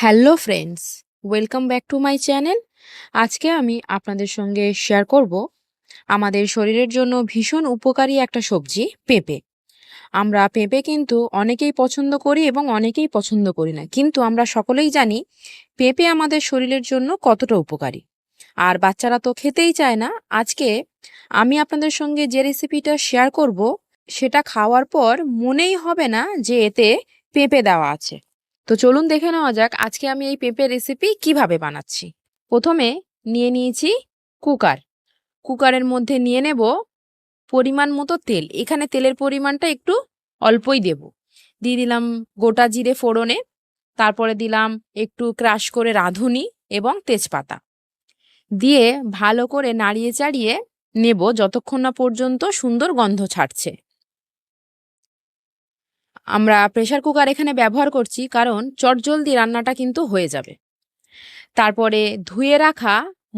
Hello friends, welcome back to my channel. আজকে আমি আপনাদের সঙ্গে শেয়ার করব আমাদের শরীরের জন্য ভীষণ উপকারী একটা সবজি, পেঁপে। আমরা পেঁপে কিন্তু অনেকেই পছন্দ করি এবং অনেকেই পছন্দ করি না। কিন্তু আমরা সকলেই জানি পেঁপে আমাদের শরীরের জন্য কতটা উপকারী। আর বাচ্চারা তো খেতেই চায় না। আজকে আমি আপনাদের সঙ্গে যে রেসিপিটা শেয়ার করব, সেটা খাওয়ার পর মনেই হবে না যে এতে পেঁপে দেওয়া আছে। তো চলুন দেখে নেওয়া যাক আজকে আমি এই পেঁপে রেসিপি কীভাবে বানাচ্ছি। প্রথমে নিয়ে নিয়েছি কুকার। কুকারের মধ্যে নিয়ে নেব পরিমাণ মতো তেল। এখানে তেলের পরিমাণটা একটু অল্পই দেব। দিয়ে দিলাম গোটা জিরে ফোড়নে, তারপরে দিলাম একটু ক্রাশ করে রাঁধুনি এবং তেজপাতা। দিয়ে ভালো করে নাড়িয়ে চাড়িয়ে নেব যতক্ষণ না পর্যন্ত সুন্দর গন্ধ ছাড়ছে। আমরা প্রেশার কুকার এখানে ব্যবহার করছি কারণ চটজলদি রান্নাটা কিন্তু হয়ে যাবে। তারপরে ধুয়ে রাখা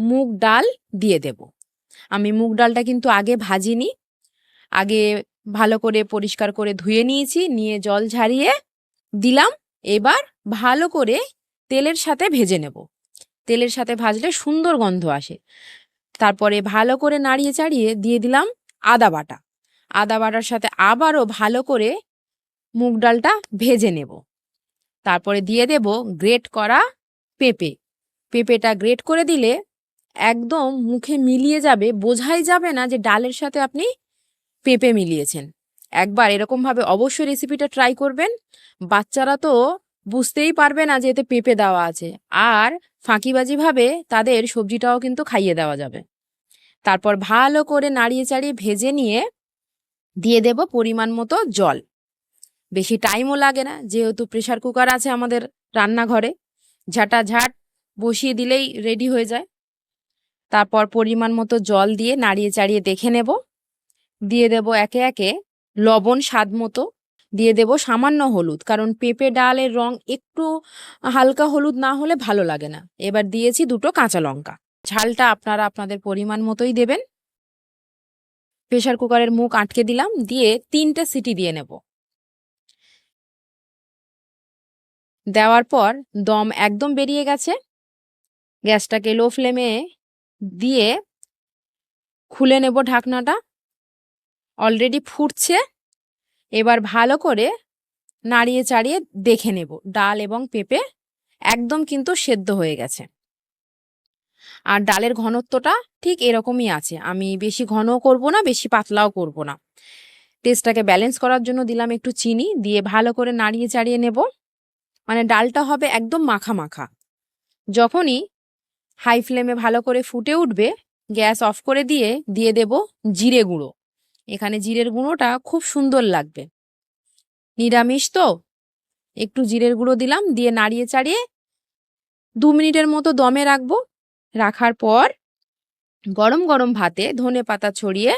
মুগ ডাল দিয়ে দেব। আমি মুগ ডালটা কিন্তু আগে ভাজিনি। আগে ভালো করে পরিষ্কার করে ধুয়ে নিয়েছি, নিয়ে জল ঝারিয়ে দিলাম। এবার ভালো করে তেলের সাথে ভেজে নেব। তেলের সাথে ভাজলে সুন্দর গন্ধ আসে। তারপরে ভালো করে নাড়িয়ে চাড়িয়ে দিয়ে দিলাম আদা বাটা। আদা বাটার সাথে আবারও ভালো করে মুগ ডালটা ভেজে নেব। তারপরে দিয়ে দেব গ্রেট করা পেঁপে। পেঁপেটা গ্রেট করে দিলে একদম মুখে মিলিয়ে যাবে, বোঝাই যাবে না যে ডালের সাথে আপনি পেঁপে মিলিয়েছেন। একবার এরকমভাবে অবশ্যই রেসিপিটা ট্রাই করবেন। বাচ্চারা তো বুঝতেই পারবে না যে এতে পেঁপে দেওয়া আছে। আর ফাঁকিবাজিভাবে তাদের সবজিটাও কিন্তু খাইয়ে দেওয়া যাবে। তারপর ভালো করে নাড়িয়ে চাড়িয়ে ভেজে নিয়ে দিয়ে দেব পরিমাণ মতো জল। বেশি টাইমও লাগে না, যেহেতু প্রেশার কুকার আছে আমাদের রান্নাঘরে। ঝাঁটা ঝাট বসিয়ে দিলেই রেডি হয়ে যায়। তারপর পরিমাণ মতো জল দিয়ে নাড়িয়ে চাড়িয়ে দেখে নেব। দিয়ে দেব একে একে লবণ স্বাদ মতো। দিয়ে দেব সামান্য হলুদ, কারণ পেঁপে ডালের রং একটু হালকা হলুদ না হলে ভালো লাগে না। এবার দিয়েছি দুটো কাঁচা লঙ্কা। ঝালটা আপনারা আপনাদের পরিমাণ মতোই দেবেন। প্রেশার কুকারের মুখ আটকে দিলাম, দিয়ে তিনটে সিটি দিয়ে নেব। দেওয়ার পর দম একদম বেরিয়ে গেছে। গ্যাসটাকে লো ফ্লেমে দিয়ে খুলে নেব ঢাকনাটা। অলরেডি ফুটছে। এবার ভালো করে নাড়িয়ে চাড়িয়ে দেখে নেব। ডাল এবং পেঁপে একদম কিন্তু সেদ্ধ হয়ে গেছে। আর ডালের ঘনত্বটা ঠিক এরকমই আছে। আমি বেশি ঘনও করব না, বেশি পাতলাও করব না। টেস্টটাকে ব্যালেন্স করার জন্য দিলাম একটু চিনি। দিয়ে ভালো করে নাড়িয়ে চাড়িয়ে নেব। মানে ডালটা হবে একদম মাখা মাখা। যখনই হাই ফ্লেমে ভালো করে ফুটে উঠবে, গ্যাস অফ করে দিয়ে দিয়ে দেব জিরে গুঁড়ো। এখানে জিরের গুঁড়োটা খুব সুন্দর লাগবে। নিরামিষ তো, একটু জিরের গুঁড়ো দিলাম, দিয়ে নাড়িয়ে চাড়িয়ে দু মিনিটের মতো দমে রাখব। রাখার পর গরম গরম ভাতে ধনে পাতা ছড়িয়ে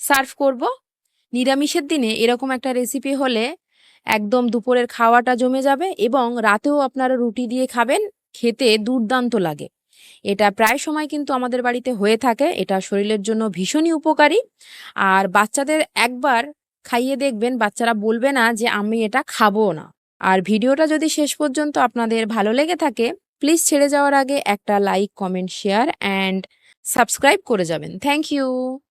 সার্ভ করব। নিরামিষের দিনে এরকম একটা রেসিপি হলে একদম দুপুরের খাওয়াটা জমে যাবে এবং রাতেও আপনারা রুটি দিয়ে খাবেন, খেতে দুর্দান্ত লাগে। এটা প্রায় সময় কিন্তু আমাদের বাড়িতে হয়ে থাকে, এটা শরীরের জন্য ভীষণই উপকারী। আর বাচ্চাদের একবার খাইয়ে দেখবেন, বাচ্চারা বলবে না যে আমি এটা খাব না। আর ভিডিওটা যদি শেষ পর্যন্ত আপনাদের ভালো লেগে থাকে, প্লিজ ছেড়ে যাওয়ার আগে একটা like, comment, share, and subscribe করে যাবেন। Thank you!